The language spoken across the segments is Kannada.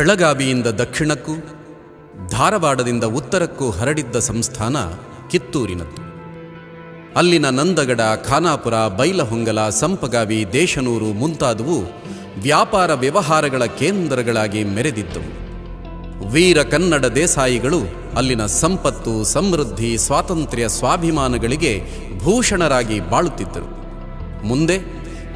ಬೆಳಗಾವಿಯಿಂದ ದಕ್ಷಿಣಕ್ಕೂ, ಧಾರವಾಡದಿಂದ ಉತ್ತರಕ್ಕೂ ಹರಡಿದ್ದ ಸಂಸ್ಥಾನ ಕಿತ್ತೂರಿನದ್ದು. ಅಲ್ಲಿನ ನಂದಗಡ, ಖಾನಾಪುರ, ಬೈಲಹೊಂಗಲ, ಸಂಪಗಾವಿ, ದೇಶನೂರು ಮುಂತಾದವು ವ್ಯಾಪಾರ ವ್ಯವಹಾರಗಳ ಕೇಂದ್ರಗಳಾಗಿ ಮೆರೆದಿದ್ದವು. ವೀರ ಕನ್ನಡ ದೇಸಾಯಿಗಳು ಅಲ್ಲಿನ ಸಂಪತ್ತು, ಸಮೃದ್ಧಿ, ಸ್ವಾತಂತ್ರ್ಯ, ಸ್ವಾಭಿಮಾನಗಳಿಗೆ ಭೂಷಣರಾಗಿ ಬಾಳುತ್ತಿದ್ದರು. ಮುಂದೆ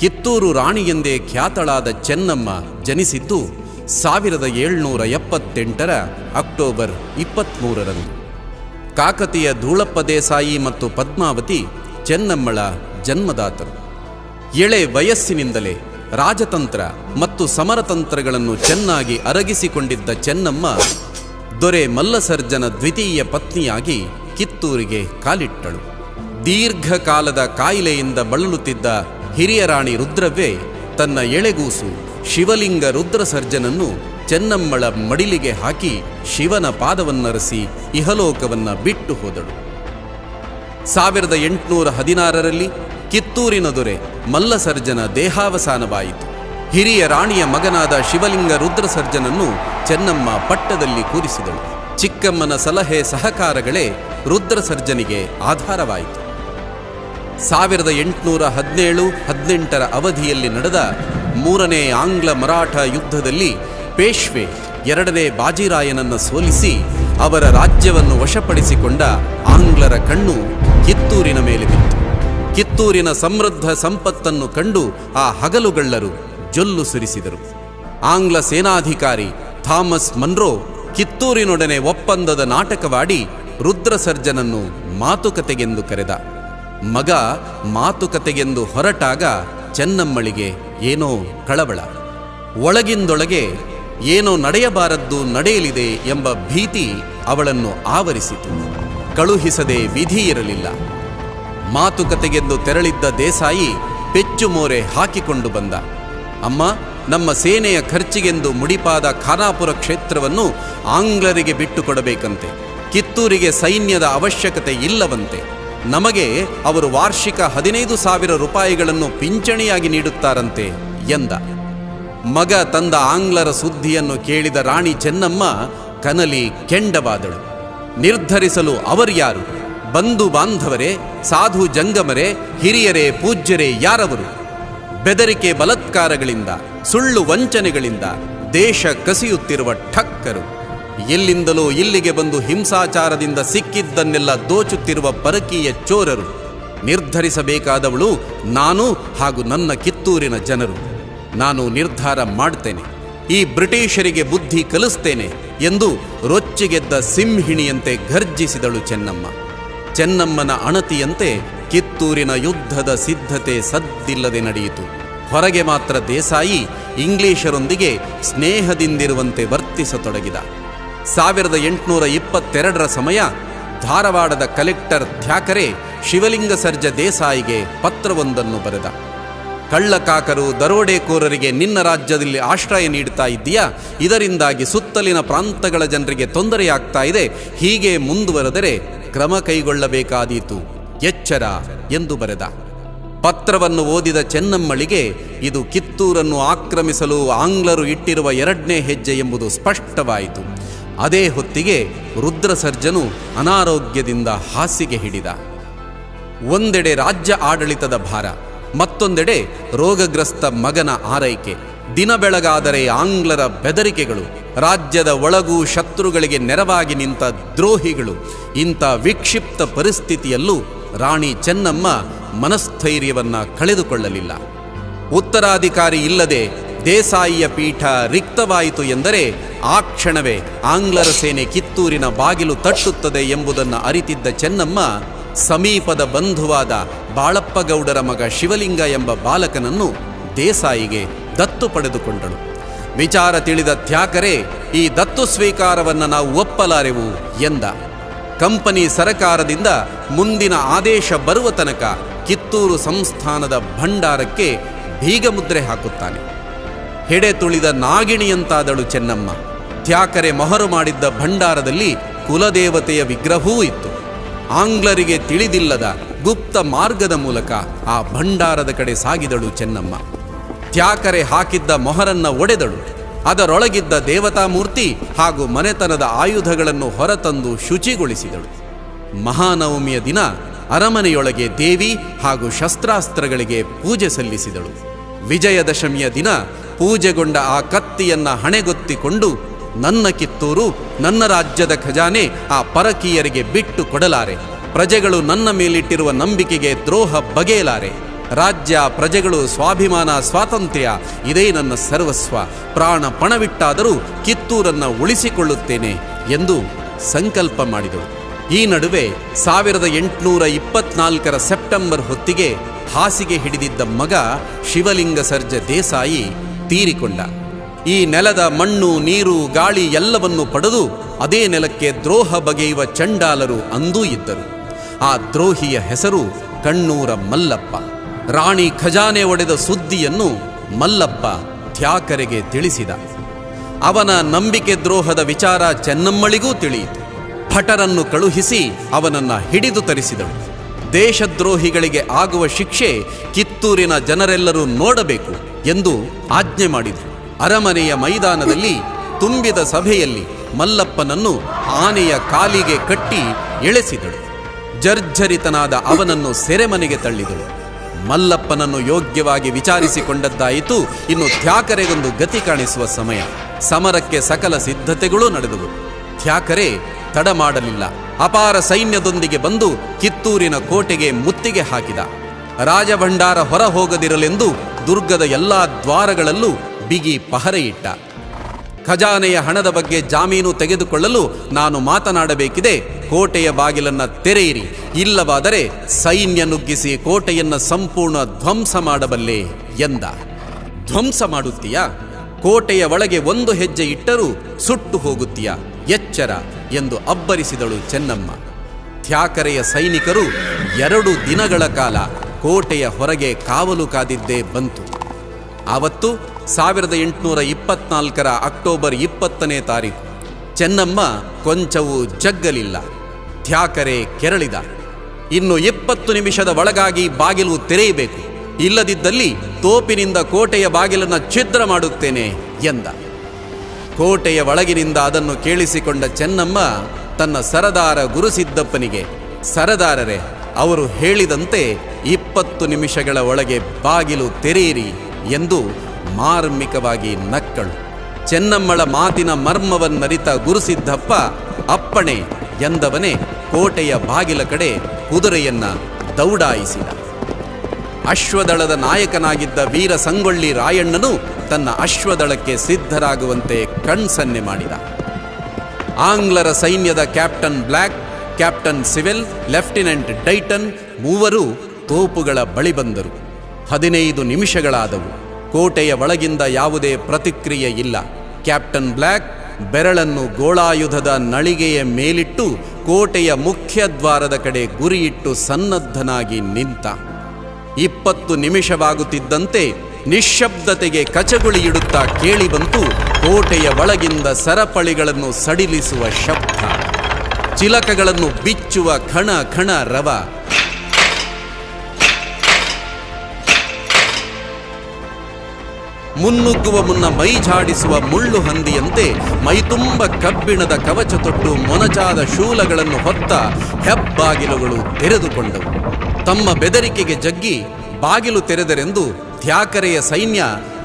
ಕಿತ್ತೂರು ರಾಣಿಯೆಂದೇ ಖ್ಯಾತಳಾದ ಚೆನ್ನಮ್ಮ ಜನಿಸಿದ್ದು ಸಾವಿರದ ಏಳ್ನೂರ ಎಪ್ಪತ್ತೆಂಟರ ಅಕ್ಟೋಬರ್ ಇಪ್ಪತ್ತ್ಮೂರರಂದು ಕಾಕತಿಯ ಧೂಳಪ್ಪ ದೇಸಾಯಿ ಮತ್ತು ಪದ್ಮಾವತಿ ಚೆನ್ನಮ್ಮಳ ಜನ್ಮದಾತರು. ಎಳೆ ವಯಸ್ಸಿನಿಂದಲೇ ರಾಜತಂತ್ರ ಮತ್ತು ಸಮರತಂತ್ರಗಳನ್ನು ಚೆನ್ನಾಗಿ ಅರಗಿಸಿಕೊಂಡಿದ್ದ ಚೆನ್ನಮ್ಮ ದೊರೆ ಮಲ್ಲಸರ್ಜನ ದ್ವಿತೀಯ ಪತ್ನಿಯಾಗಿ ಕಿತ್ತೂರಿಗೆ ಕಾಲಿಟ್ಟಳು. ದೀರ್ಘಕಾಲದ ಕಾಯಿಲೆಯಿಂದ ಬಳಲುತ್ತಿದ್ದ ಹಿರಿಯ ರಾಣಿ ರುದ್ರವ್ವೇ ತನ್ನ ಎಳೆಗೂಸು ಶಿವಲಿಂಗ ರುದ್ರಸರ್ಜನನ್ನು ಚೆನ್ನಮ್ಮಳ ಮಡಿಲಿಗೆ ಹಾಕಿ ಶಿವನ ಪಾದವನ್ನರಸಿ ಇಹಲೋಕವನ್ನ ಬಿಟ್ಟು ಹೋದಳು. ಸಾವಿರದ ಎಂಟುನೂರ ಹದಿನಾರರಲ್ಲಿ ಕಿತ್ತೂರಿನ ದೊರೆ ಮಲ್ಲಸರ್ಜನ ದೇಹಾವಸಾನವಾಯಿತು. ಹಿರಿಯ ರಾಣಿಯ ಮಗನಾದ ಶಿವಲಿಂಗ ರುದ್ರಸರ್ಜನನ್ನು ಚೆನ್ನಮ್ಮ ಪಟ್ಟದಲ್ಲಿ ಕೂರಿಸಿದಳು. ಚಿಕ್ಕಮ್ಮನ ಸಲಹೆ ಸಹಕಾರಗಳೇ ರುದ್ರಸರ್ಜನಿಗೆ ಆಧಾರವಾಯಿತು. ಸಾವಿರದ ಎಂಟುನೂರ ಹದಿನೇಳು ಹದಿನೆಂಟರ ಅವಧಿಯಲ್ಲಿ ನಡೆದ ಮೂರನೇ ಆಂಗ್ಲ ಮರಾಠ ಯುದ್ಧದಲ್ಲಿ ಪೇಶ್ವೆ ಎರಡನೇ ಬಾಜಿರಾಯನನ್ನು ಸೋಲಿಸಿ ಅವರ ರಾಜ್ಯವನ್ನು ವಶಪಡಿಸಿಕೊಂಡ ಆಂಗ್ಲರ ಕಣ್ಣು ಕಿತ್ತೂರಿನ ಮೇಲೆ ಬಿತ್ತು. ಕಿತ್ತೂರಿನ ಸಮೃದ್ಧ ಸಂಪತ್ತನ್ನು ಕಂಡು ಆ ಹಗಲುಗಳ್ಳರು ಜೊಲ್ಲು ಸುರಿಸಿದರು. ಆಂಗ್ಲ ಸೇನಾಧಿಕಾರಿ ಥಾಮಸ್ ಮನ್ರೋ ಕಿತ್ತೂರಿನೊಡನೆ ಒಪ್ಪಂದದ ನಾಟಕವಾಡಿ ರುದ್ರಸರ್ಜನನ್ನು ಮಾತುಕತೆಗೆಂದು ಕರೆದ. ಮಗ ಮಾತುಕತೆಗೆಂದು ಹೊರಟಾಗ ಚೆನ್ನಮ್ಮಳಿಗೆ ಏನೋ ಕಳವಳ. ಒಳಗಿಂದೊಳಗೆ ಏನೋ ನಡೆಯಬಾರದ್ದು ನಡೆಯಲಿದೆ ಎಂಬ ಭೀತಿ ಅವಳನ್ನು ಆವರಿಸಿತು. ಕಳುಹಿಸದೆ ವಿಧಿ ಇರಲಿಲ್ಲ. ಮಾತುಕತೆಗೆಂದು ತೆರಳಿದ್ದ ದೇಸಾಯಿ ಪೆಚ್ಚು ಮೋರೆ ಹಾಕಿಕೊಂಡು ಬಂದ. ಅಮ್ಮ, ನಮ್ಮ ಸೇನೆಯ ಖರ್ಚಿಗೆಂದು ಮುಡಿಪಾದ ಖಾನಾಪುರ ಕ್ಷೇತ್ರವನ್ನು ಆಂಗ್ಲರಿಗೆ ಬಿಟ್ಟುಕೊಡಬೇಕಂತೆ. ಕಿತ್ತೂರಿಗೆ ಸೈನ್ಯದ ಅವಶ್ಯಕತೆ ಇಲ್ಲವಂತೆ. ನಮಗೆ ಅವರು ವಾರ್ಷಿಕ ಹದಿನೈದು ಸಾವಿರ ರೂಪಾಯಿಗಳನ್ನು ಪಿಂಚಣಿಯಾಗಿ ನೀಡುತ್ತಾರಂತೆ ಎಂದ. ಮಗ ತಂದ ಆಂಗ್ಲರ ಸುದ್ದಿಯನ್ನು ಕೇಳಿದ ರಾಣಿ ಚೆನ್ನಮ್ಮ ಕನಲಿ ಕೆಂಡವಾದಳು. ನಿರ್ಧರಿಸಲು ಅವರ್ಯಾರು ಬಂಧು ಬಾಂಧವರೇ, ಸಾಧು ಜಂಗಮರೇ, ಹಿರಿಯರೇ, ಪೂಜ್ಯರೇ ಯಾರವರು? ಬೆದರಿಕೆ ಬಲತ್ಕಾರಗಳಿಂದ, ಸುಳ್ಳು ವಂಚನೆಗಳಿಂದ ದೇಶ ಕಸಿಯುತ್ತಿರುವ ಠಕ್ಕರು. ಎಲ್ಲಿಂದಲೋ ಇಲ್ಲಿಗೆ ಬಂದು ಹಿಂಸಾಚಾರದಿಂದ ಸಿಕ್ಕಿದ್ದನ್ನೆಲ್ಲ ದೋಚುತ್ತಿರುವ ಪರಕೀಯ ಚೋರರು. ನಿರ್ಧರಿಸಬೇಕಾದವಳು ನಾನು ಹಾಗೂ ನನ್ನ ಕಿತ್ತೂರಿನ ಜನರು. ನಾನು ನಿರ್ಧಾರ ಮಾಡ್ತೇನೆ. ಈ ಬ್ರಿಟಿಷರಿಗೆ ಬುದ್ಧಿ ಕಲಿಸ್ತೇನೆ ಎಂದು ರೊಚ್ಚಿಗೆದ್ದ ಸಿಂಹಿಣಿಯಂತೆ ಗರ್ಜಿಸಿದಳು ಚೆನ್ನಮ್ಮ. ಚೆನ್ನಮ್ಮನ ಅಣತಿಯಂತೆ ಕಿತ್ತೂರಿನ ಯುದ್ಧದ ಸಿದ್ಧತೆ ಸದ್ದಿಲ್ಲದೆ ನಡೆಯಿತು. ಹೊರಗೆ ಮಾತ್ರ ದೇಸಾಯಿ ಇಂಗ್ಲಿಷರೊಂದಿಗೆ ಸ್ನೇಹದಿಂದಿರುವಂತೆ ವರ್ತಿಸತೊಡಗಿದ. ಸಾವಿರದ ಎಂಟುನೂರ ಇಪ್ಪತ್ತೆರಡರ ಸಮಯ ಧಾರವಾಡದ ಕಲೆಕ್ಟರ್ ಧ್ಯಾಕರೆ ಶಿವಲಿಂಗ ಸರ್ಜ ದೇಸಾಯಿಗೆ ಪತ್ರವೊಂದನ್ನು ಬರೆದ. ಕಳ್ಳಕಾಕರು ದರೋಡೆಕೋರರಿಗೆ ನಿನ್ನ ರಾಜ್ಯದಲ್ಲಿ ಆಶ್ರಯ ನೀಡ್ತಾ ಇದ್ದೀಯಾ? ಇದರಿಂದಾಗಿ ಸುತ್ತಲಿನ ಪ್ರಾಂತಗಳ ಜನರಿಗೆ ತೊಂದರೆಯಾಗ್ತಾ ಇದೆ. ಹೀಗೆ ಮುಂದುವರೆದರೆ ಕ್ರಮ ಕೈಗೊಳ್ಳಬೇಕಾದೀತು. ಎಚ್ಚರ ಎಂದು ಬರೆದ. ಪತ್ರವನ್ನು ಓದಿದ ಚೆನ್ನಮ್ಮಳಿಗೆ ಇದು ಕಿತ್ತೂರನ್ನು ಆಕ್ರಮಿಸಲು ಆಂಗ್ಲರು ಇಟ್ಟಿರುವ ಎರಡನೇ ಹೆಜ್ಜೆ ಎಂಬುದು ಸ್ಪಷ್ಟವಾಯಿತು. ಅದೇ ಹೊತ್ತಿಗೆ ರುದ್ರಸರ್ಜನು ಅನಾರೋಗ್ಯದಿಂದ ಹಾಸಿಗೆ ಹಿಡಿದ. ಒಂದೆಡೆ ರಾಜ್ಯ ಆಡಳಿತದ ಭಾರ, ಮತ್ತೊಂದೆಡೆ ರೋಗಗ್ರಸ್ತ ಮಗನ ಆರೈಕೆ. ದಿನ ಬೆಳಗಾದರೆ ಆಂಗ್ಲರ ಬೆದರಿಕೆಗಳು, ರಾಜ್ಯದ ಒಳಗೂ ಶತ್ರುಗಳಿಗೆ ನೆರವಾಗಿ ನಿಂತ ದ್ರೋಹಿಗಳು. ಇಂಥ ವಿಕ್ಷಿಪ್ತ ಪರಿಸ್ಥಿತಿಯಲ್ಲೂ ರಾಣಿ ಚೆನ್ನಮ್ಮ ಮನಸ್ಥೈರ್ಯವನ್ನು ಕಳೆದುಕೊಳ್ಳಲಿಲ್ಲ. ಉತ್ತರಾಧಿಕಾರಿ ಇಲ್ಲದೆ ದೇಸಾಯಿಯ ಪೀಠ ರಿಕ್ತವಾಯಿತು ಎಂದರೆ ಆ ಕ್ಷಣವೇ ಆಂಗ್ಲರ ಸೇನೆ ಕಿತ್ತೂರಿನ ಬಾಗಿಲು ತಟ್ಟುತ್ತದೆ ಎಂಬುದನ್ನು ಅರಿತಿದ್ದ ಚೆನ್ನಮ್ಮ, ಸಮೀಪದ ಬಂಧುವಾದ ಬಾಳಪ್ಪಗೌಡರ ಮಗ ಶಿವಲಿಂಗ ಎಂಬ ಬಾಲಕನನ್ನು ದೇಸಾಯಿಗೆ ದತ್ತು ಪಡೆದುಕೊಂಡಳು. ವಿಚಾರ ತಿಳಿದ ತ್ಯಾಕರೆ, ಈ ದತ್ತು ಸ್ವೀಕಾರವನ್ನು ನಾವು ಒಪ್ಪಲಾರೆವು ಎಂದ. ಕಂಪನಿ ಸರಕಾರದಿಂದ ಮುಂದಿನ ಆದೇಶ ಬರುವ ತನಕ ಕಿತ್ತೂರು ಸಂಸ್ಥಾನದ ಭಂಡಾರಕ್ಕೆ ಬೀಗಮುದ್ರೆ ಹಾಕುತ್ತಾನೆ. ಹೆಡೆ ತುಳಿದ ನಾಗಿಣಿಯಂತಾದಳು ಚೆನ್ನಮ್ಮ. ತ್ಯಾಕರೆ ಮೊಹರು ಮಾಡಿದ್ದ ಭಂಡಾರದಲ್ಲಿ ಕುಲದೇವತೆಯ ವಿಗ್ರಹವೂ ಇತ್ತು. ಆಂಗ್ಲರಿಗೆ ತಿಳಿದಿಲ್ಲದ ಗುಪ್ತ ಮಾರ್ಗದ ಮೂಲಕ ಆ ಭಂಡಾರದ ಕಡೆ ಸಾಗಿದಳು ಚೆನ್ನಮ್ಮ. ತ್ಯಾಕರೆ ಹಾಕಿದ್ದ ಮೊಹರನ್ನ ಒಡೆದಳು. ಅದರೊಳಗಿದ್ದ ದೇವತಾಮೂರ್ತಿ ಹಾಗೂ ಮನೆತನದ ಆಯುಧಗಳನ್ನು ಹೊರತಂದು ಶುಚಿಗೊಳಿಸಿದಳು. ಮಹಾನವಮಿಯ ದಿನ ಅರಮನೆಯೊಳಗೆ ದೇವಿ ಹಾಗೂ ಶಸ್ತ್ರಾಸ್ತ್ರಗಳಿಗೆ ಪೂಜೆ ಸಲ್ಲಿಸಿದಳು. ವಿಜಯದಶಮಿಯ ದಿನ ಪೂಜೆಗೊಂಡ ಆ ಕತ್ತಿಯನ್ನು ಹಣೆಗೊತ್ತಿಕೊಂಡು ನನ್ನ ಕಿತ್ತೂರು, ನನ್ನ ರಾಜ್ಯದ ಖಜಾನೆ ಆ ಪರಕೀಯರಿಗೆ ಬಿಟ್ಟು ಕೊಡಲಾರೆ. ಪ್ರಜೆಗಳು ನನ್ನ ಮೇಲಿಟ್ಟಿರುವ ನಂಬಿಕೆಗೆ ದ್ರೋಹ ಬಗೆಯಲಾರೆ. ರಾಜ್ಯ, ಪ್ರಜೆಗಳು ಸ್ವಾಭಿಮಾನ, ಸ್ವಾತಂತ್ರ್ಯ, ಇದೇ ನನ್ನ ಸರ್ವಸ್ವ. ಪ್ರಾಣ ಪಣವಿಟ್ಟಾದರೂ ಕಿತ್ತೂರನ್ನು ಉಳಿಸಿಕೊಳ್ಳುತ್ತೇನೆ ಎಂದು ಸಂಕಲ್ಪ ಮಾಡಿದರು. ಈ ನಡುವೆ ಸಾವಿರದ ಎಂಟುನೂರ ಇಪ್ಪತ್ನಾಲ್ಕರ ಸೆಪ್ಟೆಂಬರ್ ಹೊತ್ತಿಗೆ ಹಾಸಿಗೆ ಹಿಡಿದಿದ್ದ ಮಗ ಶಿವಲಿಂಗ ಸರ್ಜ ದೇಸಾಯಿ ತೀರಿಕೊಂಡ. ಈ ನೆಲದ ಮಣ್ಣು, ನೀರು, ಗಾಳಿ ಎಲ್ಲವನ್ನು ಪಡೆದು ಅದೇ ನೆಲಕ್ಕೆ ದ್ರೋಹ ಬಗೆಯುವ ಚಂಡಾಲರು ಅಂದೂ ಇದ್ದರು. ಆ ದ್ರೋಹಿಯ ಹೆಸರು ಕಣ್ಣೂರ ಮಲ್ಲಪ್ಪ. ರಾಣಿ ಖಜಾನೆ ಒಡೆದ ಸುದ್ದಿಯನ್ನು ಮಲ್ಲಪ್ಪ ತ್ಯಾಕರೆಗೆ ತಿಳಿಸಿದ. ಅವನ ನಂಬಿಕೆ ದ್ರೋಹದ ವಿಚಾರ ಚೆನ್ನಮ್ಮಳಿಗೂ ತಿಳಿಯಿತು. ಭಟರನ್ನು ಕಳುಹಿಸಿ ಅವನನ್ನು ಹಿಡಿದು ತರಿಸಿದಳು. ದೇಶದ್ರೋಹಿಗಳಿಗೆ ಆಗುವ ಶಿಕ್ಷೆ ಕಿತ್ತೂರಿನ ಜನರೆಲ್ಲರೂ ನೋಡಬೇಕು ಎಂದು ಆಜ್ಞೆ ಮಾಡಿದರು. ಅರಮನೆಯ ಮೈದಾನದಲ್ಲಿ ತುಂಬಿದ ಸಭೆಯಲ್ಲಿ ಮಲ್ಲಪ್ಪನನ್ನು ಆನೆಯ ಕಾಲಿಗೆ ಕಟ್ಟಿ ಎಳೆಸಿದಳು. ಜರ್ಜರಿತನಾದ ಅವನನ್ನು ಸೆರೆಮನೆಗೆ ತಳ್ಳಿದಳು. ಮಲ್ಲಪ್ಪನನ್ನು ಯೋಗ್ಯವಾಗಿ ವಿಚಾರಿಸಿಕೊಂಡದ್ದಾಯಿತು. ಇನ್ನು ತ್ಯಾಕರೆಗೊಂದು ಗತಿ ಕಾಣಿಸುವ ಸಮಯ. ಸಮರಕ್ಕೆ ಸಕಲ ಸಿದ್ಧತೆಗಳೂ ನಡೆದವು. ತ್ಯಾಕರೆ ತಡ ಮಾಡಲಿಲ್ಲ ಅಪಾರ ಸೈನ್ಯದೊಂದಿಗೆ ಬಂದು ಕಿತ್ತೂರಿನ ಕೋಟೆಗೆ ಮುತ್ತಿಗೆ ಹಾಕಿದ. ರಾಜಭಂಡಾರ ಹೊರ ಹೋಗದಿರಲೆಂದು ದುರ್ಗದ ಎಲ್ಲಾ ದ್ವಾರಗಳಲ್ಲೂ ಬಿಗಿ ಪಹರೆಯಿಟ್ಟ. ಖಜಾನೆಯ ಹಣದ ಬಗ್ಗೆ ಜಾಮೀನು ತೆಗೆದುಕೊಳ್ಳಲು ನಾನು ಮಾತನಾಡಬೇಕಿದೆ. ಕೋಟೆಯ ಬಾಗಿಲನ್ನ ತೆರೆಯಿರಿ. ಇಲ್ಲವಾದರೆ ಸೈನ್ಯ ನುಗ್ಗಿಸಿ ಕೋಟೆಯನ್ನ ಸಂಪೂರ್ಣ ಧ್ವಂಸ ಮಾಡಬಲ್ಲೆ ಎಂದ. ಧ್ವಂಸ ಮಾಡುತ್ತೀಯಾ? ಕೋಟೆಯ ಒಳಗೆ ಒಂದು ಹೆಜ್ಜೆ ಇಟ್ಟರೂ ಸುಟ್ಟು ಹೋಗುತ್ತೀಯ? ಎಚ್ಚರ ಎಂದು ಅಬ್ಬರಿಸಿದಳು ಚೆನ್ನಮ್ಮ. ತ್ಯಾಕರೆಯ ಸೈನಿಕರು ಎರಡು ದಿನಗಳ ಕಾಲ ಕೋಟೆಯ ಹೊರಗೆ ಕಾವಲು ಕಾದಿದ್ದೇ ಬಂತು. ಆವತ್ತು ಸಾವಿರದ ಎಂಟುನೂರ ಇಪ್ಪತ್ನಾಲ್ಕರ ಅಕ್ಟೋಬರ್ ಇಪ್ಪತ್ತನೇ ತಾರೀಕು. ಚೆನ್ನಮ್ಮ ಕೊಂಚವೂ ಜಗ್ಗಲಿಲ್ಲ. ತ್ಯಾಕರೆ ಕೆರಳಿದ. ಇನ್ನು ಇಪ್ಪತ್ತು ನಿಮಿಷದ ಒಳಗಾಗಿ ಬಾಗಿಲು ತೆರೆಯಬೇಕು. ಇಲ್ಲದಿದ್ದಲ್ಲಿ ತೋಪಿನಿಂದ ಕೋಟೆಯ ಬಾಗಿಲನ್ನು ಛಿದ್ರ ಮಾಡುತ್ತೇನೆ ಎಂದ. ಕೋಟೆಯ ಒಳಗಿನಿಂದ ಅದನ್ನು ಕೇಳಿಸಿಕೊಂಡ ಚೆನ್ನಮ್ಮ ತನ್ನ ಸರದಾರ ಗುರುಸಿದ್ದಪ್ಪನಿಗೆ ಸರದಾರರೇ, ಅವರು ಹೇಳಿದಂತೆ ಇಪ್ಪತ್ತು ನಿಮಿಷಗಳ ಒಳಗೆ ಬಾಗಿಲು ತೆರೆಯಿರಿ ಎಂದು ಮಾರ್ಮಿಕವಾಗಿ ನಕ್ಕಳು. ಚೆನ್ನಮ್ಮಳ ಮಾತಿನ ಮರ್ಮವನ್ನರಿತ ಗುರುಸಿದ್ದಪ್ಪ ಅಪ್ಪಣೆ ಎಂದವನೇ ಕೋಟೆಯ ಬಾಗಿಲ ಕಡೆ ಕುದುರೆಯನ್ನ ದೌಡಾಯಿಸಿದ. ಅಶ್ವದಳದ ನಾಯಕನಾಗಿದ್ದ ವೀರ ಸಂಗೊಳ್ಳಿ ರಾಯಣ್ಣನು ತನ್ನ ಅಶ್ವದಳಕ್ಕೆ ಸಿದ್ಧರಾಗುವಂತೆ ಕಣ್ಸನ್ನೆ ಮಾಡಿದ. ಆಂಗ್ಲರ ಸೈನ್ಯದ captain Black captain Sewell, lieutenant Dighton ಮೂವರು ತೋಪುಗಳ ಬಳಿ ಬಂದರು. ಹದಿನೈದು ನಿಮಿಷಗಳಾದವು. ಕೋಟೆಯ ಒಳಗಿಂದ ಯಾವುದೇ ಪ್ರತಿಕ್ರಿಯೆ ಇಲ್ಲ. ಕ್ಯಾಪ್ಟನ್ ಬ್ಲ್ಯಾಕ್ ಬೆರಳನ್ನು ಗೋಳಾಯುಧದ ನಳಿಗೆಯ ಮೇಲಿಟ್ಟು ಕೋಟೆಯ ಮುಖ್ಯ ದ್ವಾರದ ಕಡೆ ಗುರಿಯಿಟ್ಟು ಸನ್ನದ್ಧನಾಗಿ ನಿಂತ. ಇಪ್ಪತ್ತು ನಿಮಿಷವಾಗುತ್ತಿದ್ದಂತೆ ನಿಶ್ಶಬ್ದತೆಗೆ ಕಚಗುಳಿಯಿಡುತ್ತಾ ಕೇಳಿಬಂತು ಕೋಟೆಯ ಒಳಗಿಂದ ಸರಪಳಿಗಳನ್ನು ಸಡಿಲಿಸುವ ಶಬ್ದ, ಚಿಲಕಗಳನ್ನು ಬಿಚ್ಚುವ ಖಣ ಖಣ ರವ. ಮುನ್ನುಗ್ಗುವ ಮುನ್ನ ಮೈ ಝಾಡಿಸುವ ಮುಳ್ಳು ಹಂದಿಯಂತೆ ಮೈತುಂಬ ಕಬ್ಬಿಣದ ಕವಚ ತೊಟ್ಟು ಮೊನಚಾದ ಶೂಲಗಳನ್ನು ಹೊತ್ತ ಹೆಬ್ಬಾಗಿಲುಗಳು ತೆರೆದುಕೊಂಡವು. ತಮ್ಮ ಬೆದರಿಕೆಗೆ ಜಗ್ಗಿ ಬಾಗಿಲು ತೆರೆದರೆಂದು ಧ್ಯಾಕರೆಯ ಸೈನ್ಯ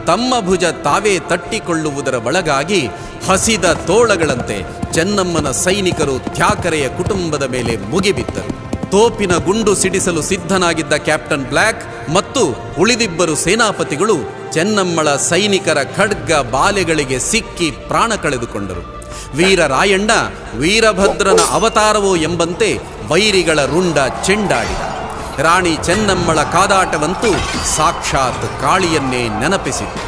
ತಮ್ಮ ಭುಜ ತಾವೇ ತಟ್ಟಿಕೊಳ್ಳುವುದರ ಒಳಗಾಗಿ ಹಸಿದ ತೋಳಗಳಂತೆ ಚೆನ್ನಮ್ಮನ ಸೈನಿಕರು ತ್ಯಾಕರೆಯ ಕುಟುಂಬದ ಮೇಲೆ ಮುಗಿಬಿದ್ದರು. ತೋಪಿನ ಗುಂಡು ಸಿಡಿಸಲು ಸಿದ್ಧನಾಗಿದ್ದ ಕ್ಯಾಪ್ಟನ್ ಬ್ಲ್ಯಾಕ್ ಮತ್ತು ಉಳಿದಿಬ್ಬರು ಸೇನಾಪತಿಗಳು ಚೆನ್ನಮ್ಮಳ ಸೈನಿಕರ ಖಡ್ಗ ಬಾಲೆಗಳಿಗೆ ಸಿಕ್ಕಿ ಪ್ರಾಣ ಕಳೆದುಕೊಂಡರು. ವೀರರಾಯಣ್ಣ ವೀರಭದ್ರನ ಅವತಾರವೋ ಎಂಬಂತೆ ವೈರಿಗಳ ರುಂಡ ಚೆಂಡಾಡಿದ. ರಾಣಿ ಚೆನ್ನಮ್ಮಳ ಕಾದಾಟವಂತೂ ಸಾಕ್ಷಾತ್ ಕಾಳಿಯನ್ನೇ ನೆನಪಿಸಿತು.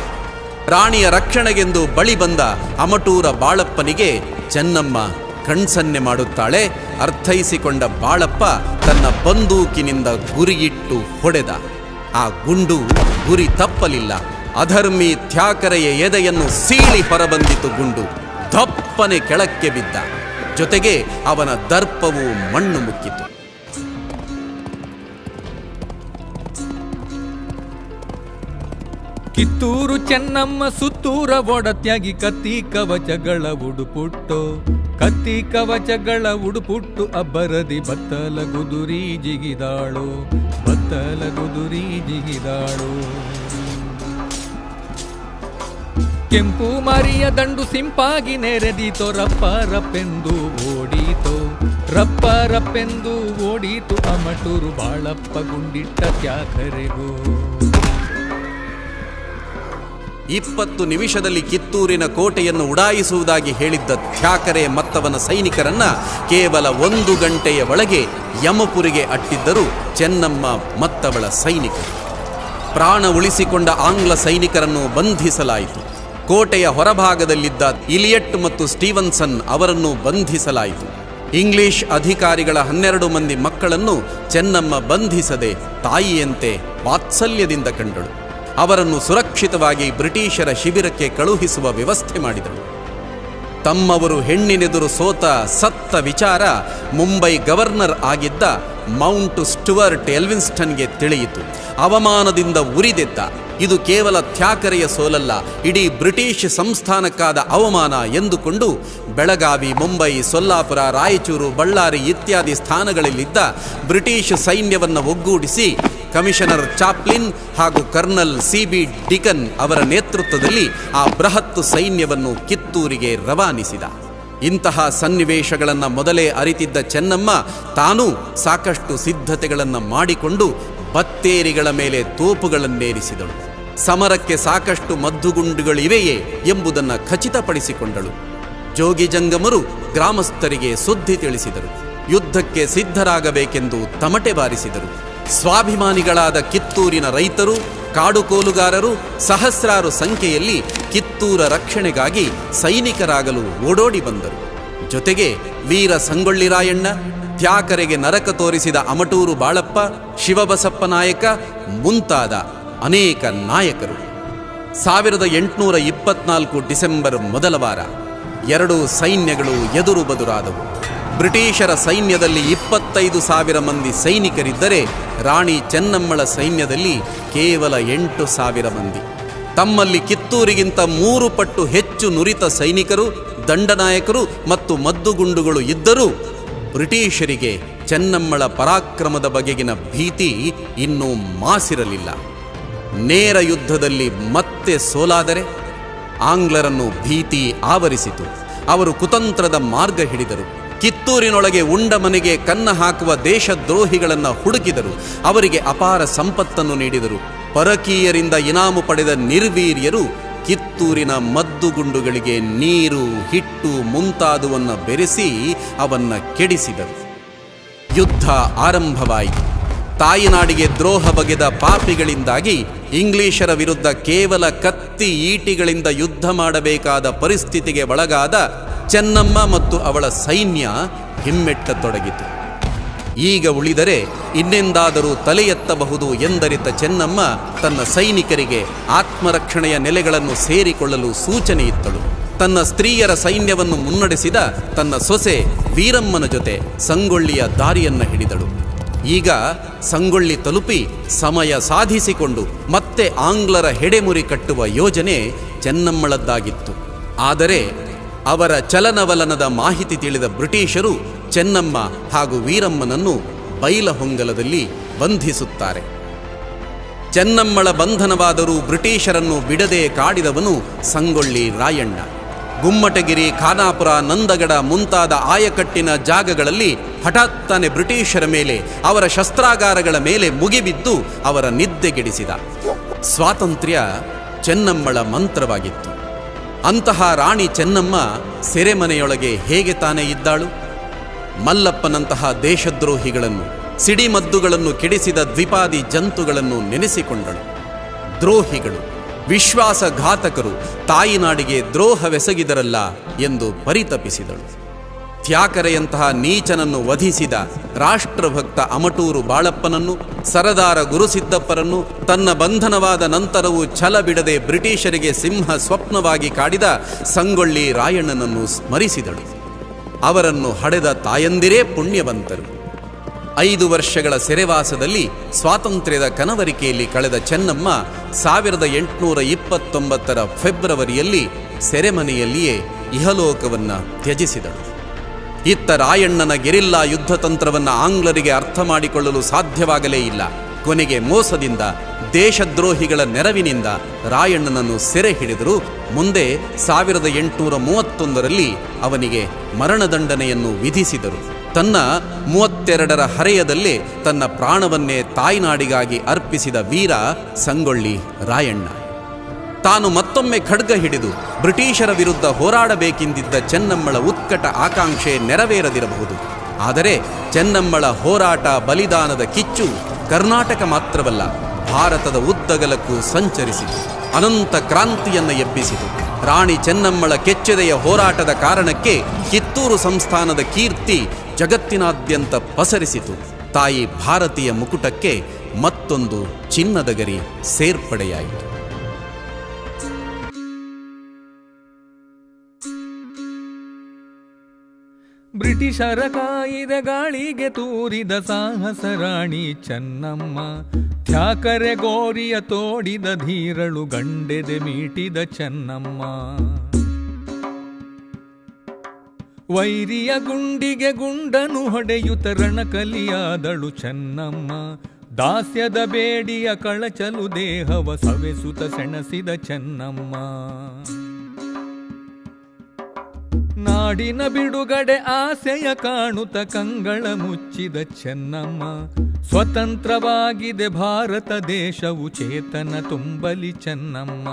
ರಾಣಿಯ ರಕ್ಷಣೆಗೆಂದು ಬಳಿ ಬಂದ ಅಮಟೂರ ಬಾಳಪ್ಪನಿಗೆ ಚೆನ್ನಮ್ಮ ಕಣ್ಸನ್ನೆ ಮಾಡುತ್ತಾಳೆ, ಅರ್ಥೈಸಿಕೊಂಡ ಬಾಳಪ್ಪ ತನ್ನ ಬಂದೂಕಿನಿಂದ ಗುರಿಯಿಟ್ಟು ಹೊಡೆದ. ಆ ಗುಂಡು ಗುರಿ ತಪ್ಪಲಿಲ್ಲ. ಅಧರ್ಮಿ ತ್ಯಾಕರೆಯ ಎದೆಯನ್ನು ಸೀಳಿ ಹೊರಬಂದಿತು ಗುಂಡು. ದಪ್ಪನೆ ಕೆಳಕ್ಕೆ ಬಿದ್ದ. ಜೊತೆಗೆ ಅವನ ದರ್ಪವು ಮಣ್ಣು ಮುಕ್ಕಿತು. ಕಿತ್ತೂರು ಚೆನ್ನಮ್ಮ ಸುತ್ತೂರ ಒಡತ್ಯಾಗಿ ಕತ್ತಿ ಕವಚಗಳ ಉಡುಪುಟ್ಟು, ಕತ್ತಿ ಕವಚಗಳ ಉಡುಪುಟ್ಟು ಅಬ್ಬರದಿ ಬತ್ತಲ ಗುದುರಿ ಜಿಗಿದಾಳು, ಬತ್ತಲ ಗುದುರಿ ಜಿಗಿದಾಳು. ಕೆಂಪು ಮರಿಯ ದಂಡು ಸಿಂಪಾಗಿ ನೆರೆದೀತೋ ರಪ್ಪ ರಪ್ಪೆಂದು ಓಡೀತೋ, ರಪ್ಪ ರಪ್ಪೆಂದು ಓಡೀತು ಅಮಟೂರು ಬಾಳಪ್ಪ ಗುಂಡಿಟ್ಟ ತ್ಯಾಕರೆಗೂ ಇಪ್ಪತ್ತು ನಿಮಿಷದಲ್ಲಿ ಕಿತ್ತೂರಿನ ಕೋಟೆಯನ್ನು ಉಡಾಯಿಸುವುದಾಗಿ ಹೇಳಿದ್ದ ಥ್ಯಾಕರೆ ಮತ್ತವನ ಸೈನಿಕರನ್ನ ಕೇವಲ ಒಂದು ಗಂಟೆಯ ಒಳಗೆ ಯಮಪುರಿಗೆ ಅಟ್ಟಿದ್ದರು ಚೆನ್ನಮ್ಮ ಮತ್ತವಳ ಸೈನಿಕರು. ಪ್ರಾಣ ಉಳಿಸಿಕೊಂಡ ಆಂಗ್ಲ ಸೈನಿಕರನ್ನು ಬಂಧಿಸಲಾಯಿತು. ಕೋಟೆಯ ಹೊರಭಾಗದಲ್ಲಿದ್ದ ಇಲಿಯಟ್ ಮತ್ತು ಸ್ಟೀವನ್ಸನ್ ಅವರನ್ನು ಬಂಧಿಸಲಾಯಿತು. ಇಂಗ್ಲಿಷ್ ಅಧಿಕಾರಿಗಳ ಹನ್ನೆರಡು ಮಂದಿ ಮಕ್ಕಳನ್ನು ಚೆನ್ನಮ್ಮ ಬಂಧಿಸದೆ ತಾಯಿಯಂತೆ ವಾತ್ಸಲ್ಯದಿಂದ ಕಂಡಳು. ಅವರನ್ನು ಸುರಕ್ಷಿತವಾಗಿ ಬ್ರಿಟಿಷರ ಶಿಬಿರಕ್ಕೆ ಕಳುಹಿಸುವ ವ್ಯವಸ್ಥೆ ಮಾಡಿದರು. ತಮ್ಮವರು ಹೆಣ್ಣಿನೆದುರು ಸೋತ ಸತ್ತ ವಿಚಾರ ಮುಂಬೈ ಗವರ್ನರ್ ಆಗಿದ್ದ ಮೌಂಟ್ ಸ್ಟುವರ್ಟ್ ಎಲ್ವಿನ್ಸ್ಟನ್ಗೆ ತಿಳಿಯಿತು. ಅವಮಾನದಿಂದ ಉರಿದೆದ್ದ. ಇದು ಕೇವಲ ಥ್ಯಾಕರೆಯ ಸೋಲಲ್ಲ, ಇಡೀ ಬ್ರಿಟಿಷ್ ಸಂಸ್ಥಾನಕ್ಕಾದ ಅವಮಾನ ಎಂದುಕೊಂಡು ಬೆಳಗಾವಿ, ಮುಂಬೈ, ಸೊಲ್ಲಾಪುರ, ರಾಯಚೂರು, ಬಳ್ಳಾರಿ ಇತ್ಯಾದಿ ಸ್ಥಾನಗಳಲ್ಲಿದ್ದ ಬ್ರಿಟಿಷ್ ಸೈನ್ಯವನ್ನು ಒಗ್ಗೂಡಿಸಿ ಕಮಿಷನರ್ ಚಾಪ್ಲಿನ್ ಹಾಗೂ ಕರ್ನಲ್ ಸಿ ಬಿ ಡಿಕನ್ ಅವರ ನೇತೃತ್ವದಲ್ಲಿ ಆ ಬೃಹತ್ತು ಸೈನ್ಯವನ್ನು ಕಿತ್ತೂರಿಗೆ ರವಾನಿಸಿದ. ಇಂತಹ ಸನ್ನಿವೇಶಗಳನ್ನು ಮೊದಲೇ ಅರಿತಿದ್ದ ಚೆನ್ನಮ್ಮ ತಾನೂ ಸಾಕಷ್ಟು ಸಿದ್ಧತೆಗಳನ್ನು ಮಾಡಿಕೊಂಡು ಬತ್ತೇರಿಗಳ ಮೇಲೆ ತೋಪುಗಳನ್ನೇರಿಸಿದಳು. ಸಮರಕ್ಕೆ ಸಾಕಷ್ಟು ಮದ್ದುಗುಂಡುಗಳಿವೆಯೇ ಎಂಬುದನ್ನು ಖಚಿತಪಡಿಸಿಕೊಂಡಳು. ಜೋಗಿ ಜಂಗಮರು ಗ್ರಾಮಸ್ಥರಿಗೆ ಸುದ್ದಿ ತಿಳಿಸಿದರು. ಯುದ್ಧಕ್ಕೆ ಸಿದ್ಧರಾಗಬೇಕೆಂದು ತಮಟೆ ಬಾರಿಸಿದರು. ಸ್ವಾಭಿಮಾನಿಗಳಾದ ಕಿತ್ತೂರಿನ ರೈತರು, ಕಾಡುಕೋಲುಗಾರರು, ಸಹಸ್ರಾರು ಸಂಖ್ಯೆಯಲ್ಲಿ ಕಿತ್ತೂರ ರಕ್ಷಣೆಗಾಗಿ ಸೈನಿಕರಾಗಲು ಓಡೋಡಿ ಬಂದರು. ಜೊತೆಗೆ ವೀರ ಸಂಗೊಳ್ಳಿ ರಾಯಣ್ಣ, ತ್ಯಾಕರೆಗೆ ನರಕ ತೋರಿಸಿದ ಅಮಟೂರು ಬಾಳಪ್ಪ, ಶಿವಬಸಪ್ಪ ನಾಯಕ ಮುಂತಾದ ಅನೇಕ ನಾಯಕರು. ಸಾವಿರದ ಎಂಟುನೂರ ಇಪ್ಪತ್ನಾಲ್ಕು ಡಿಸೆಂಬರ್ ಮೊದಲ ವಾರ, ಎರಡು ಸೈನ್ಯಗಳು ಎದುರು ಬದುರಾದವು. ಬ್ರಿಟಿಷರ ಸೈನ್ಯದಲ್ಲಿ ಇಪ್ಪತ್ತೈದು ಸಾವಿರ ಮಂದಿ ಸೈನಿಕರಿದ್ದರೆ ರಾಣಿ ಚೆನ್ನಮ್ಮಳ ಸೈನ್ಯದಲ್ಲಿ ಕೇವಲ ಎಂಟು ಸಾವಿರ ಮಂದಿ. ತಮ್ಮಲ್ಲಿ ಕಿತ್ತೂರಿಗಿಂತ ಮೂರು ಪಟ್ಟು ಹೆಚ್ಚು ನುರಿತ ಸೈನಿಕರು, ದಂಡನಾಯಕರು ಮತ್ತು ಮದ್ದುಗುಂಡುಗಳು ಇದ್ದರೂ ಬ್ರಿಟಿಷರಿಗೆ ಚೆನ್ನಮ್ಮಳ ಪರಾಕ್ರಮದ ಬಗೆಗಿನ ಭೀತಿ ಇನ್ನೂ ಮಾಸಿರಲಿಲ್ಲ. ನೇರ ಯುದ್ಧದಲ್ಲಿ ಮತ್ತೆ ಸೋಲಾದರೆ ಆಂಗ್ಲರನ್ನು ಭೀತಿ ಆವರಿಸಿತು. ಅವರು ಕುತಂತ್ರದ ಮಾರ್ಗ ಹಿಡಿದರು. ಕಿತ್ತೂರಿನೊಳಗೆ ಉಂಡ ಮನೆಗೆ ಕನ್ನ ಹಾಕುವ ದೇಶದ್ರೋಹಿಗಳನ್ನು ಹುಡುಕಿದರು. ಅವರಿಗೆ ಅಪಾರ ಸಂಪತ್ತನ್ನು ನೀಡಿದರು. ಪರಕೀಯರಿಂದ ಇನಾಮು ಪಡೆದ ನಿರ್ವೀರ್ಯರು ಕಿತ್ತೂರಿನ ಮದ್ದುಗುಂಡುಗಳಿಗೆ ನೀರು, ಹಿಟ್ಟು ಮುಂತಾದುವನ್ನು ಬೆರೆಸಿ ಅವನ್ನು ಕೆಡಿಸಿದರು. ಯುದ್ಧ ಆರಂಭವಾಯಿತು. ತಾಯಿನಾಡಿಗೆ ದ್ರೋಹ ಬಗೆದ ಪಾಪಿಗಳಿಂದಾಗಿ ಇಂಗ್ಲಿಷರ ವಿರುದ್ಧ ಕೇವಲ ಕತ್ತಿ ಈಟಿಗಳಿಂದ ಯುದ್ಧ ಮಾಡಬೇಕಾದ ಪರಿಸ್ಥಿತಿಗೆ ಒಳಗಾದ ಚೆನ್ನಮ್ಮ ಮತ್ತು ಅವಳ ಸೈನ್ಯ ಹಿಮ್ಮೆಟ್ಟತೊಡಗಿತು. ಈಗ ಉಳಿದರೆ ಇನ್ನೆಂದಾದರೂ ತಲೆ ಎತ್ತಬಹುದು ಎಂದರಿತ ಚೆನ್ನಮ್ಮ ತನ್ನ ಸೈನಿಕರಿಗೆ ಆತ್ಮರಕ್ಷಣೆಯ ನೆಲೆಗಳನ್ನು ಸೇರಿಕೊಳ್ಳಲು ಸೂಚನೆ ಇತ್ತಳು. ತನ್ನ ಸ್ತ್ರೀಯರ ಸೈನ್ಯವನ್ನು ಮುನ್ನಡೆಸಿದ ತನ್ನ ಸೊಸೆ ವೀರಮ್ಮನ ಜೊತೆ ಸಂಗೊಳ್ಳಿಯ ದಾರಿಯನ್ನ ಹಿಡಿದಳು. ಈಗ ಸಂಗೊಳ್ಳಿ ತಲುಪಿ ಸಮಯ ಸಾಧಿಸಿಕೊಂಡು ಮತ್ತೆ ಆಂಗ್ಲರ ಹೆಡೆಮುರಿ ಕಟ್ಟುವ ಯೋಜನೆ ಚೆನ್ನಮ್ಮಳದ್ದಾಗಿತ್ತು. ಆದರೆ ಅವರ ಚಲನವಲನದ ಮಾಹಿತಿ ತಿಳಿದ ಬ್ರಿಟಿಷರು ಚೆನ್ನಮ್ಮ ಹಾಗೂ ವೀರಮ್ಮನನ್ನು ಬೈಲಹೊಂಗಲದಲ್ಲಿ ಬಂಧಿಸುತ್ತಾರೆ. ಚೆನ್ನಮ್ಮಳ ಬಂಧನವಾದರೂ ಬ್ರಿಟಿಷರನ್ನು ಬಿಡದೆ ಕಾಡಿದವನು ಸಂಗೊಳ್ಳಿ ರಾಯಣ್ಣ. ಗುಮ್ಮಟಗಿರಿ, ಖಾನಾಪುರ, ನಂದಗಡ ಮುಂತಾದ ಆಯಕಟ್ಟಿನ ಜಾಗಗಳಲ್ಲಿ ಹಠಾತ್ತನೆ ಬ್ರಿಟಿಷರ ಮೇಲೆ, ಅವರ ಶಸ್ತ್ರಾಗಾರಗಳ ಮೇಲೆ ಮುಗಿಬಿದ್ದು ಅವರ ನಿದ್ದೆಗೆಡಿಸಿದ. ಸ್ವಾತಂತ್ರ್ಯ ಚೆನ್ನಮ್ಮಳ ಮಂತ್ರವಾಗಿತ್ತು. ಅಂತಹ ರಾಣಿ ಚೆನ್ನಮ್ಮ ಸೆರೆಮನೆಯೊಳಗೆ ಹೇಗೆ ತಾನೇ ಇದ್ದಾಳು? ಮಲ್ಲಪ್ಪನಂತಹ ದೇಶದ್ರೋಹಿಗಳನ್ನು, ಸಿಡಿಮದ್ದುಗಳನ್ನು ಕೆಡಿಸಿದ ದ್ವಿಪಾದಿ ಜಂತುಗಳನ್ನು ನೆನೆಸಿಕೊಂಡಳು. ದ್ರೋಹಿಗಳು, ವಿಶ್ವಾಸಘಾತಕರು ತಾಯಿನಾಡಿಗೆ ದ್ರೋಹವೆಸಗಿದರಲ್ಲ ಎಂದು ಪರಿತಪಿಸಿದಳು ತ್ಯಾಕರೆಯಂತಹ ನೀಚನನ್ನು ವಧಿಸಿದ ರಾಷ್ಟ್ರಭಕ್ತ ಅಮಟೂರು ಬಾಳಪ್ಪನನ್ನು, ಸರದಾರ ಗುರುಸಿದ್ದಪ್ಪರನ್ನು ತನ್ನ ಬಂಧನವಾದ ನಂತರವೂ ಛಲ ಬಿಡದೆ ಬ್ರಿಟಿಷರಿಗೆ ಸಿಂಹ ಸ್ವಪ್ನವಾಗಿ ಕಾಡಿದ ಸಂಗೊಳ್ಳಿ ರಾಯಣ್ಣನನ್ನು ಸ್ಮರಿಸಿದಳು. ಅವರನ್ನು ಹಡೆದ ತಾಯಂದಿರೇ ಪುಣ್ಯವಂತರು. ಐದು ವರ್ಷಗಳ ಸೆರೆವಾಸದಲ್ಲಿ ಸ್ವಾತಂತ್ರ್ಯದ ಕನವರಿಕೆಯಲ್ಲಿ ಕಳೆದ ಚೆನ್ನಮ್ಮ ಸಾವಿರದ ಎಂಟುನೂರ ಇಪ್ಪತ್ತೊಂಬತ್ತರ ಫೆಬ್ರವರಿಯಲ್ಲಿ ಸೆರೆಮನೆಯಲ್ಲಿಯೇ ಇಹಲೋಕವನ್ನು ತ್ಯಜಿಸಿದಳು. ಇತ್ತ ರಾಯಣ್ಣನ ಗೆರಿಲ್ಲಾ ಯುದ್ಧ ತಂತ್ರವನ್ನು ಆಂಗ್ಲರಿಗೆ ಅರ್ಥ ಮಾಡಿಕೊಳ್ಳಲು ಸಾಧ್ಯವಾಗಲೇ ಇಲ್ಲ. ಕೊನೆಗೆ ಮೋಸದಿಂದ, ದೇಶದ್ರೋಹಿಗಳ ನೆರವಿನಿಂದ ರಾಯಣ್ಣನನ್ನು ಸೆರೆ ಹಿಡಿದರು. ಮುಂದೆ ಸಾವಿರದ ಎಂಟುನೂರ ಮೂವತ್ತೊಂದರಲ್ಲಿ ಅವನಿಗೆ ಮರಣದಂಡನೆಯನ್ನು ವಿಧಿಸಿದರು. ತನ್ನ ಮೂವತ್ತೆರಡರ ಹರೆಯದಲ್ಲೇ ತನ್ನ ಪ್ರಾಣವನ್ನೇ ತಾಯ್ನಾಡಿಗಾಗಿ ಅರ್ಪಿಸಿದ ವೀರ ಸಂಗೊಳ್ಳಿ ರಾಯಣ್ಣ. ತಾನು ಮತ್ತೊಮ್ಮೆ ಖಡ್ಗ ಹಿಡಿದು ಬ್ರಿಟಿಷರ ವಿರುದ್ಧ ಹೋರಾಡಬೇಕೆಂದಿದ್ದ ಚೆನ್ನಮ್ಮಳ ಉತ್ಕಟ ಆಕಾಂಕ್ಷೆ ನೆರವೇರದಿರಬಹುದು. ಆದರೆ ಚೆನ್ನಮ್ಮಳ ಹೋರಾಟ ಬಲಿದಾನದ ಕಿಚ್ಚು ಕರ್ನಾಟಕ ಮಾತ್ರವಲ್ಲ, ಭಾರತದ ಉದ್ದಗಲಕ್ಕೂ ಸಂಚರಿಸಿತು. ಅನಂತ ಕ್ರಾಂತಿಯನ್ನು ಎಬ್ಬಿಸಿತು. ರಾಣಿ ಚೆನ್ನಮ್ಮಳ ಕೆಚ್ಚೆದೆಯ ಹೋರಾಟದ ಕಾರಣಕ್ಕೆ ಕಿತ್ತೂರು ಸಂಸ್ಥಾನದ ಕೀರ್ತಿ ಜಗತ್ತಿನಾದ್ಯಂತ ಪಸರಿಸಿತು. ತಾಯಿ ಭಾರತೀಯ ಮುಕುಟಕ್ಕೆ ಮತ್ತೊಂದು ಚಿನ್ನದ ಗರಿ ಸೇರ್ಪಡೆಯಾಯಿತು. ಬ್ರಿಟಿಷರ ಕಾಯಿದ ಗಾಳಿಗೆ ತೂರಿದ ಸಾಹಸ ರಾಣಿ ಚೆನ್ನಮ್ಮ. ತ್ಯಾಕರೆ ಗೋರಿಯ ತೋಡಿದ ಧೀರಳು ಗಂಡೆದೆ ಮೀಟಿದ ಚೆನ್ನಮ್ಮ. ವೈರಿಯ ಗುಂಡಿಗೆ ಗುಂಡನು ಹೊಡೆಯುತ ರಣಕಲಿಯಾದಳು ಚೆನ್ನಮ್ಮ. ದಾಸ್ಯದ ಬೇಡಿಯ ಕಳಚಲು ದೇಹವ ಸವೆಸುತ ಸೆಣಸಿದ ಚೆನ್ನಮ್ಮ. ನಾಡಿನ ಬಿಡುಗಡೆ ಆಸೆಯ ಕಾಣುತ್ತ ಕಂಗಳ ಮುಚ್ಚಿದ ಚೆನ್ನಮ್ಮ. ಸ್ವತಂತ್ರವಾಗಿದೆ ಭಾರತ ದೇಶವು ಚೇತನ ತುಂಬಲಿ ಚೆನ್ನಮ್ಮ.